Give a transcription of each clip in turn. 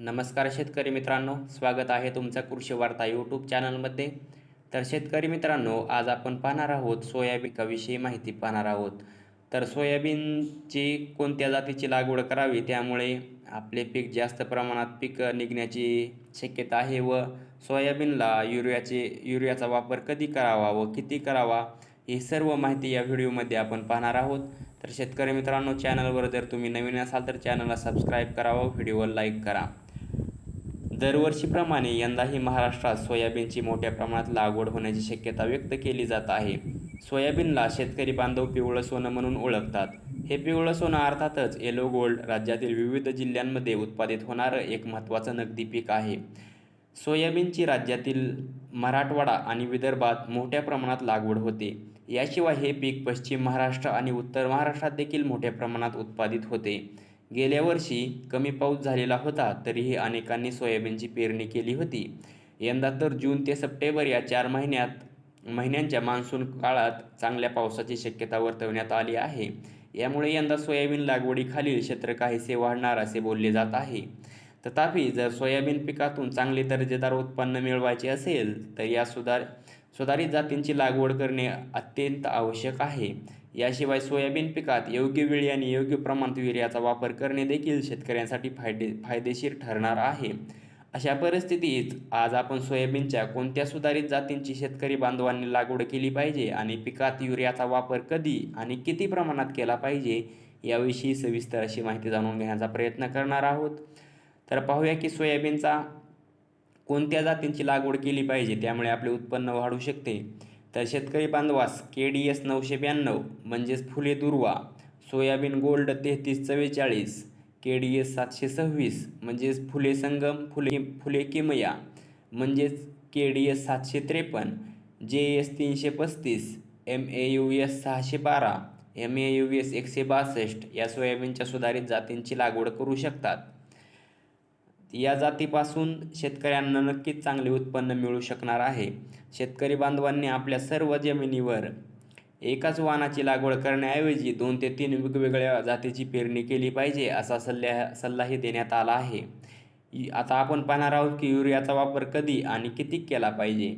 नमस्कार शेतकरी मित्रांनो स्वागत आहे तुमचं कृषी वार्ता यूट्यूब चॅनलमध्ये. तर शेतकरी मित्रांनो आज आपण पाहणार आहोत सोयाबीनविषयी माहिती पाहणार आहोत. तर सोयाबीनची कोणत्या जातीची लागवड करावी? त्यामुळे आपले पीक जास्त प्रमाणात पीक निघण्याची शक्यता आहे व सोयाबीनला युरियाचे युरियाचा वापर कधी करावा व किती करावा? ही सर्व माहिती या व्हिडिओमध्ये आपण पाहणार आहोत. तर शेतकरी मित्रांनो चॅनलवर जर तुम्ही नवीन असाल तर चॅनलला सबस्क्राईब करावं व्हिडिओवर लाईक करा. दरवर्षीप्रमाणे यंदाही महाराष्ट्रात सोयाबीनची मोठ्या प्रमाणात लागवड होण्याची शक्यता व्यक्त केली जात आहे. सोयाबीनला शेतकरी बांधव पिवळं सोनं म्हणून ओळखतात. हे पिवळं सोनं अर्थातच येलो गोल्ड राज्यातील विविध जिल्ह्यांमध्ये उत्पादित होणारं एक महत्त्वाचं नगदी पीक आहे. सोयाबीनची राज्यातील मराठवाडा आणि विदर्भात मोठ्या प्रमाणात लागवड होते. याशिवाय हे पीक पश्चिम महाराष्ट्र आणि उत्तर महाराष्ट्रात देखील मोठ्या प्रमाणात उत्पादित होते. गेल्या वर्षी कमी पाऊस झालेला होता तरीही अनेकांनी सोयाबीनची पेरणी केली होती. यंदा तर जून ते सप्टेंबर या चार महिन्यात महिन्यांच्या मान्सून काळात चांगल्या पावसाची शक्यता वर्तवण्यात आली आहे. यामुळे यंदा सोयाबीन लागवडीखालील क्षेत्र काहीसे वाढणार असे बोलले जात आहे. तथापि जर सोयाबीन पिकातून चांगले दर्जेदार उत्पन्न मिळवायचे असेल तर या सुधार सुधारित जातींची लागवड करणे अत्यंत आवश्यक आहे. याशिवाय सोयाबीन पिकात योग्य वेळी आणि योग्य प्रमाणात युरियाचा वापर करणे देखील शेतकऱ्यांसाठी फायदे फायदेशीर ठरणार आहे. अशा परिस्थितीत आज आपण सोयाबीनच्या कोणत्या सुधारित जातींची शेतकरी बांधवांनी लागवड केली पाहिजे आणि पिकात युरियाचा वापर कधी आणि किती प्रमाणात केला पाहिजे याविषयी सविस्तर अशी माहिती जाणून घेण्याचा प्रयत्न करणार आहोत. तर पाहूया की सोयाबीनचा कोणत्या जातींची लागवड केली पाहिजे त्यामुळे आपले उत्पन्न वाढू शकते. तर शेतकरी बांधवास के डी एस नऊशे ब्याण्णव म्हणजेच फुले दुर्वा सोयाबीन गोल्ड तेहतीस चव्वेचाळीस के डी एस सातशे सव्वीस म्हणजेच फुले संगम फुले फुले किमया म्हणजेच के डी एस सातशे त्रेपन्न जे एस तीनशे पस्तीस एम ए यू एस सहाशे बारा एम ए यू एस एकशे बासष्ट या सोयाबीनच्या सुधारित जातींची लागवड करू शकतात. या जातीपासून शेतकऱ्यांना नक्कीच चांगले उत्पन्न मिळू शकणार आहे. शेतकरी बांधवांनी आपल्या सर्व जमिनीवर एकाच वाहनाची लागवड करण्याऐवजी दोन ते तीन वेगवेगळ्या जातीची पेरणी केली पाहिजे असा सल्ला सल्लाही देण्यात आला आहे. आता आपण पाहणार आहोत की युरियाचा वापर कधी आणि किती केला पाहिजे.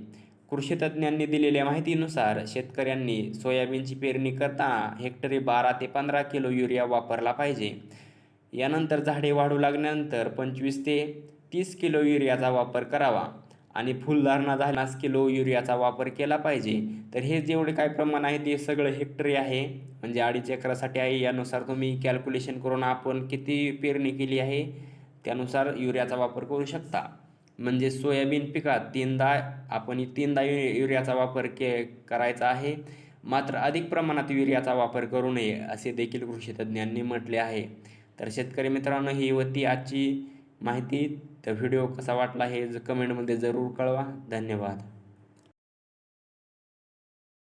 कृषी तज्ज्ञांनी दिलेल्या माहितीनुसार शेतकऱ्यांनी सोयाबीनची पेरणी करताना हेक्टरी बारा ते पंधरा किलो युरिया वापरला पाहिजे. यानंतर झाडे वाढू लागल्यानंतर पंचवीस ते तीस किलो युरियाचा वापर करावा. आणि फुलधारणा झाल्यास किलो युरियाचा वापर केला पाहिजे. तर हे जेवढे काय प्रमाण आहे ते सगळं हेक्टरी आहे. म्हणजे अडीच एकरासाठी आहे. यानुसार तुम्ही कॅल्क्युलेशन करून आपण किती पेरणी केली आहे त्यानुसार युरियाचा वापर करू शकता. म्हणजे सोयाबीन पिकात तीनदा आपण तीनदा यु युरियाचा वापर के करायचा आहे. मात्र अधिक प्रमाणात युरियाचा वापर करू नये असे देखील कृषी तज्ज्ञांनी म्हटले आहे. तर शेतकरी मित्रांनो ही होती आजची माहिती. तर व्हिडिओ कसा वाटला हे कमेंटमध्ये जरूर कळवा. धन्यवाद.